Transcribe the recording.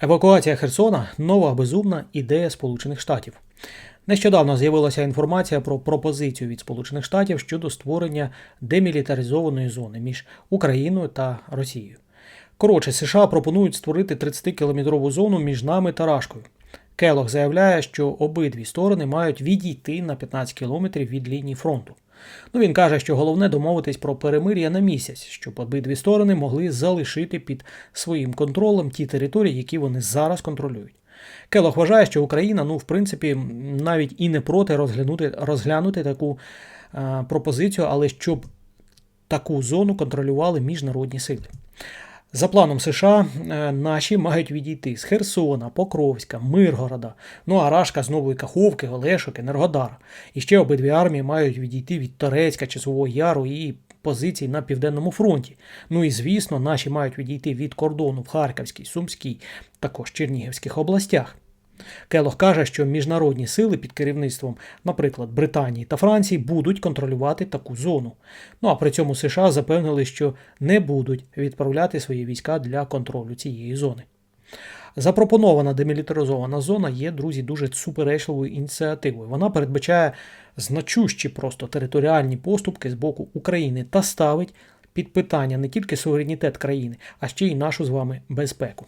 Евакуація Херсона нова безумна ідея Сполучених Штатів. Нещодавно з'явилася інформація про пропозицію від Сполучених Штатів щодо створення демілітаризованої зони між Україною та Росією. Коротше, США пропонують створити 30-кілометрову зону між нами та Рашкою. Келох заявляє, що обидві сторони мають відійти на 15 кілометрів від лінії фронту. Ну він каже, що головне домовитись про перемир'я на місяць, щоб обидві сторони могли залишити під своїм контролем ті території, які вони зараз контролюють. Келох вважає, що Україна, ну, в принципі, навіть і не проти розглянути, розглянути таку е, пропозицію, але щоб таку зону контролювали міжнародні сили. За планом США, е, наші мають відійти з Херсона, Покровська, Миргорода, ну а Рашка з Нової Каховки, Олешок, Енергодар. І ще обидві армії мають відійти від Торецька, Часового Яру і позицій на Південному фронті. Ну і звісно, наші мають відійти від кордону в Харківській, Сумській, також Чернігівських областях. Келох каже, що міжнародні сили під керівництвом, наприклад, Британії та Франції, будуть контролювати таку зону. Ну а при цьому США запевнили, що не будуть відправляти свої війська для контролю цієї зони. Запропонована демілітаризована зона є, друзі, дуже суперечливою ініціативою. Вона передбачає значущі просто територіальні поступки з боку України та ставить під питання не тільки суверенітет країни, а ще й нашу з вами безпеку.